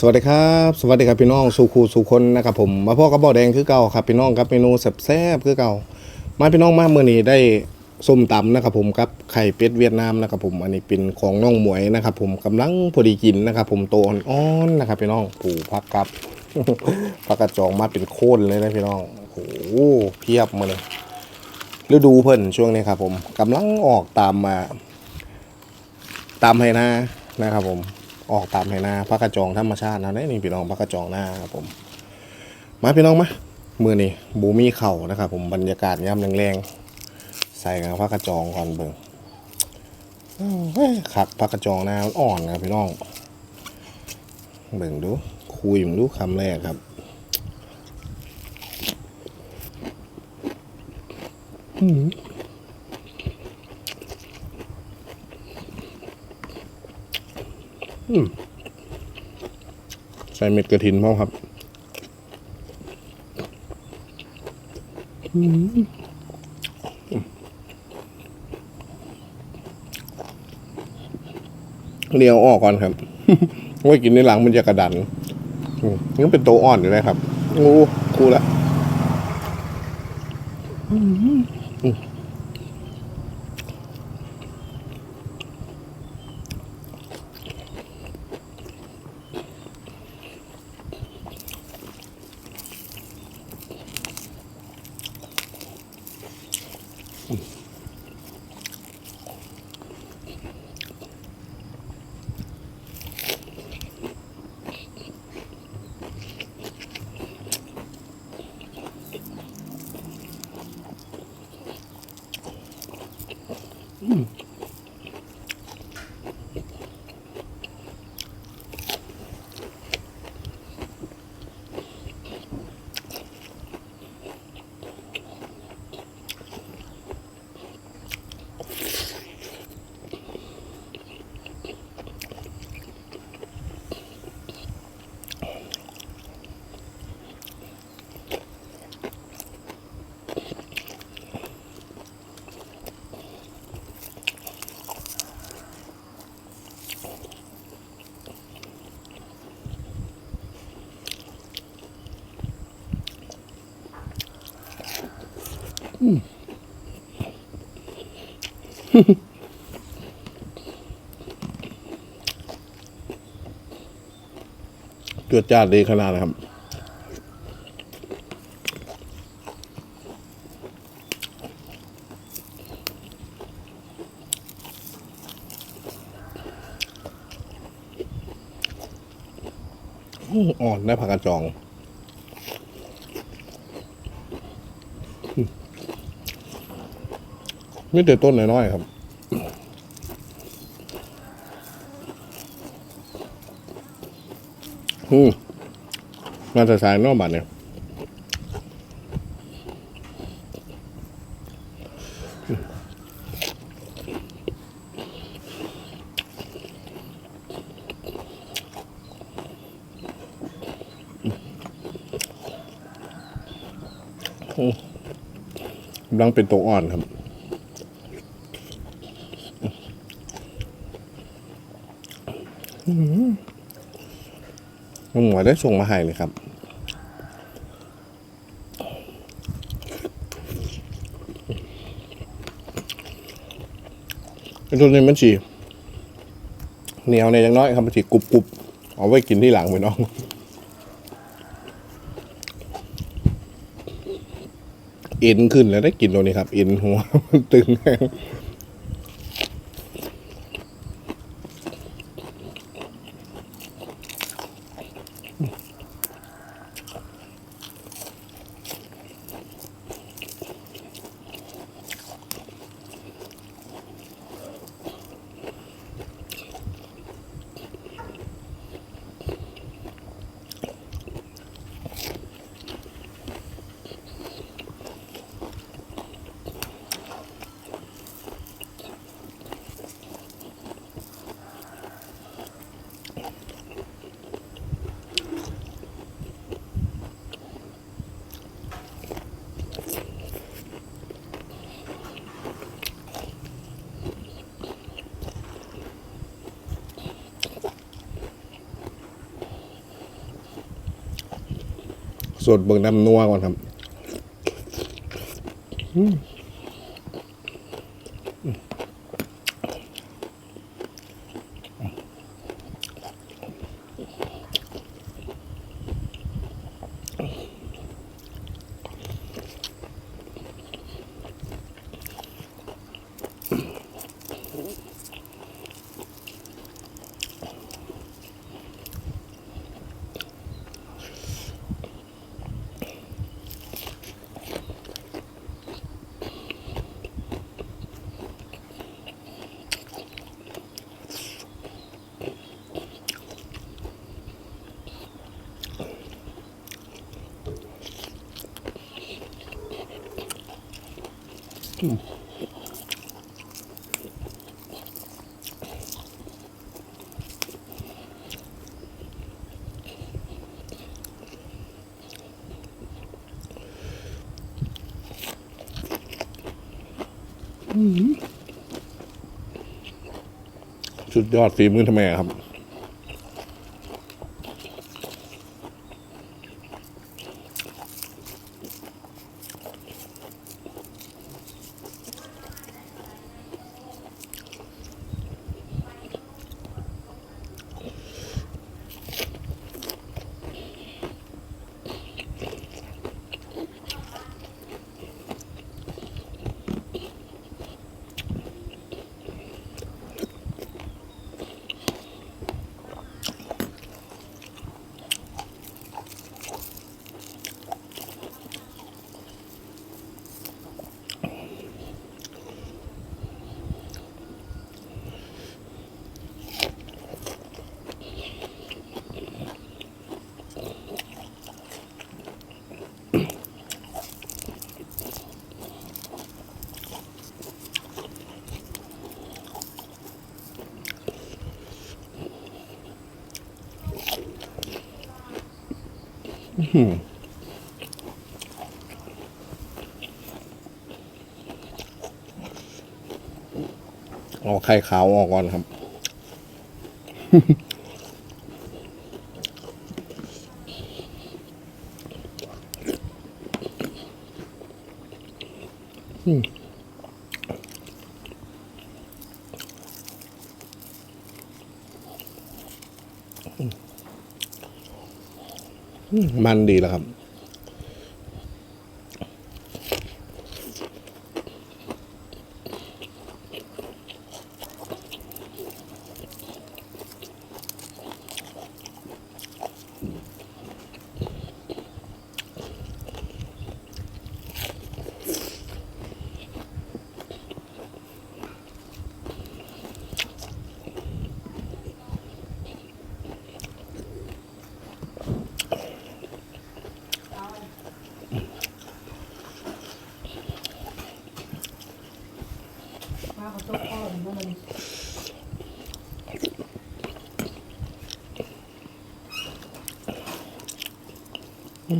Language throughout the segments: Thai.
สวัสดีครับสวัสดีครับพี่น้องสุขูสุคนนะครับผมมาพ่อกับบ่อแดงคือเก่าครับพี่น้องครับเมนูแซ่บๆคือเก่ามาพี่น้องมาเมื่อนี้ได้ส้มตำนะครับผมกับไข่เป็ดเวียดนามนะครับผมอันนี้เป็นของน้องหมวยนะครับผมกำลังพอดีกินนะครับผมโตอ่อนๆนะครับพี่น้องผูพักครับพักกระจองมาเป็นโค่นเลยนะพี่น้องโอ้โหเพียบมาเลยฤดูเพิ่นช่วงนี้ครับผมกำลังออกตามมา ตามไหนานะครับผม ออกตามไหนาพระกระจองธรรมชาตินะนี่พี่น้องพระกระจองหน้าครับผม มาพี่น้องมามือนี่บูมีเข่านะครับผมบรรยากาศย่ำแรงๆใส่กับพระกระจองก่อนเบิ่งขัดพระกระจองหน้าอ่อนครับพี่น้อง เบิ่งดูคุยมึงดูคำแรกครับ ใส่เม็ดกระถินพ่อครับเลียวออกก่อนครับไว้กินในหลังมันจะกระดันอืมยังเป็นโตอ่อนอยู่เลยครับ โอ้คูละ อืม Ooh. เกิดจ้าดดีขนาดนะครับ อ่อนได้ผักกระจองอืม ไม่แต่ต้นน้อยๆครับอืมมาแต่สายนอกบัตรเนี่ยอืมกำลังเป็นตัวอ่อนครับ น้งหมวยได้ส่งมาให้เลยครับไอ้ตัวนี้มันฉีเหนียวในอยอย่างน้อยครับมันฉีกรุบกรุบๆเอาไว้กินที่หลังไปน้องเอ็นขึ้นแล้วได้กินตัวนี้ครับเอ็นหัวมันตึง สดเบิ่งน้ำนัวก่อนครับ สุดยอดฝีมือทำไมครับ เอาไข่ขาวออกก่อนครับมั มันดีแล้วครับ โอ้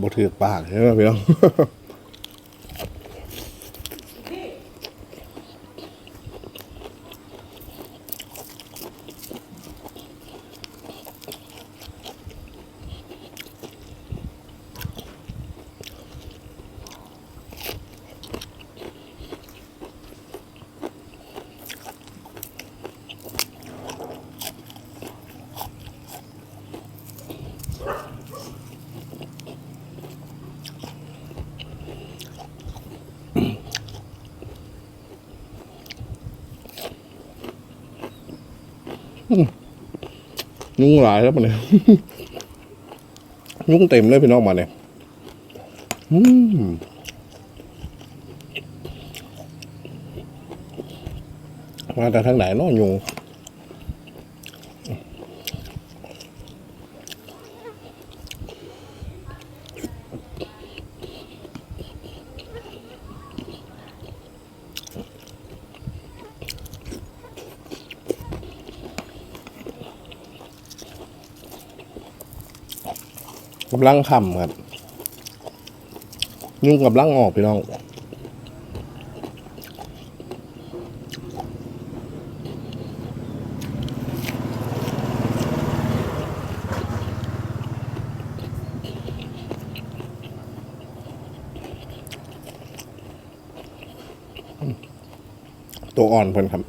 บ่ถือปากใช่ไหมพี่น้อง ยุ่งหลายแล้วมาเนี่ยยุ่งเต็มเลยพี่น้องมาเนี่ยอืมมาแต่ทางไหนเนาะยุง กำลังขำครับยุ่งกับลังออกพี่น้องตัวอ่อนเพิ่นครับ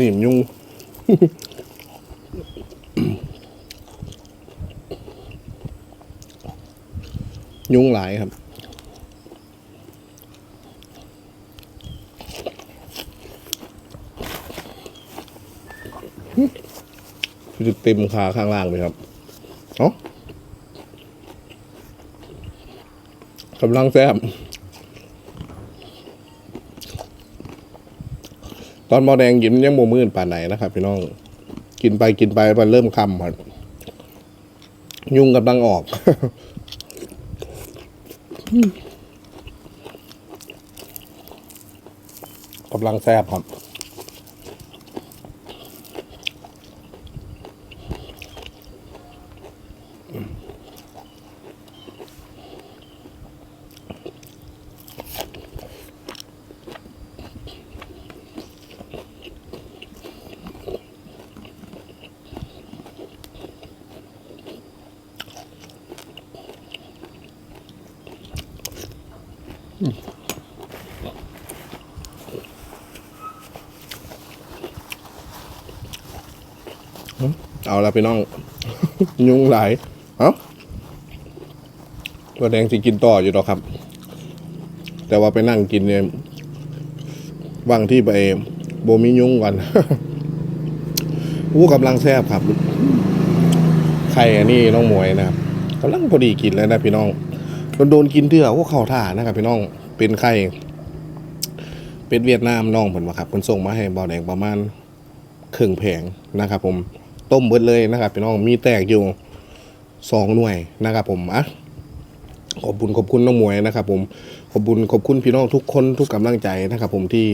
นี่มยุงยุงหลายครับคือเต็มขาข้างล่างเลยครับเอ้ากำลังแซ่บ ตอนมอแดงกินยังโมมืดป่านไหนนะครับพี่น้อง กินไปกินไปมันเริ่มคำครับยุงกำลังออกกำลังแซ่บครับ เอาละพี่น้อง ยุงหลาย เอ้าตัวแดงสิกินต่ออยู่หรอครับ แต่ว่าไปนั่งกินเนี่ยว่างที่ไปโบมียุงก่อนอู้กำลังแซ่บครับ ไข่อันนี้น้องหมวยนะครับกำลังพอดีกินแล้วนะพี่น้อง โดนโดนกินเถื่อว่าเข่าท่านะครับพี่น้องเป็นไข่เป็นเวียดนามน้องผมาครับคนส่งมาให้เบาแดงประมาณครึ่งแผงนะครับ ผมต้มเบิดเลยนะครับพี่น้องมีแตกอยู่สองหน่วยนะครับ ผมอะขอบคุณขอบคุณน้องมวยนะครับ ผมขอบคุณขอบคุณพี่น้องทุกคนทุกกำลังใจนะครับ ผมที่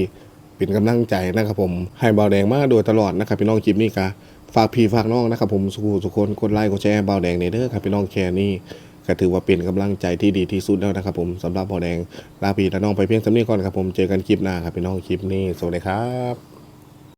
เป็นกำลังใจนะครับ ผมให้เบาแดงมาโดยตลอดนะครับพี่น้องจิมนี่กาฝากพี่ฝากน้องนะครับ ผมสุขสุขคนกดไลค์กดแชร์เบาแดงในเด้อครับพี่น้องแค่นี้ ก็ถือว่าเป็นกำลังใจที่ดีที่สุดแล้วนะครับผมสำหรับพอแดงลาพี่และน้องไปเพียงสำนี้ก่อนครับผมเจอกันคลิปหน้าครับพี่น้องคลิปนี้สวัสดีครับ